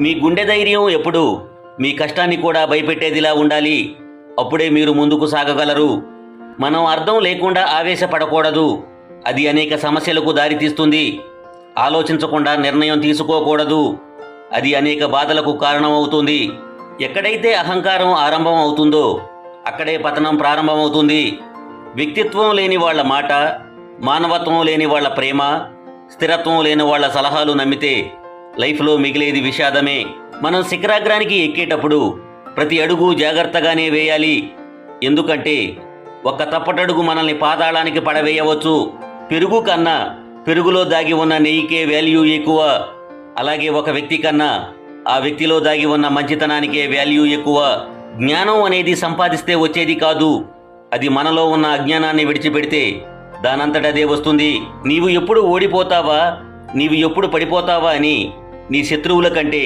మీ గుండె ధైర్యం ఎప్పుడు? మీ కష్టాన్ని కూడా భయపెట్టేదిలా ఉండాలి. అప్పుడే మీరు ముందుకు సాగగలరు. మనం అర్థం లేకుండా ఆవేశపడకూడదు. అది అనేక సమస్యలకు దారితీస్తుంది. ఆలోచించకుండా నిర్ణయం తీసుకోకూడదు. అది అనేక బాధలకు కారణమవుతుంది. ఎక్కడైతే అహంకారం ఆరంభం అవుతుందో అక్కడే పతనం ప్రారంభమవుతుంది. వ్యక్తిత్వం లేని వాళ్ళ మాట మానవత్వం లేని వాళ్ళ ప్రేమ స్థిరత్వం లేని వాళ్ళ సలహాలు నమ్మితే లైఫ్లో మిగిలేది విషాదమే. మనం శిఖరాగ్రానికి ఎక్కేటప్పుడు ప్రతి అడుగు జాగ్రత్తగానే వేయాలి. ఎందుకంటే ఒక్క తప్పటడుగు మనల్ని పాతాళానికి పడవేయవచ్చు. పెరుగు కన్నా పెరుగులో దాగి ఉన్న నెయ్యికే వాల్యూ ఎక్కువ. అలాగే ఒక వ్యక్తి కన్నా ఆ వ్యక్తిలో దాగి ఉన్న మంచితనానికే వాల్యూ ఎక్కువ. జ్ఞానం అనేది సంపాదిస్తే వచ్చేది కాదు. అది మనలో ఉన్న అజ్ఞానాన్ని విడిచిపెడితే దానంతటదే వస్తుంది. నీవు ఎప్పుడు ఓడిపోతావా? నీవు ఎప్పుడు పడిపోతావా అని నీ శత్రువుల కంటే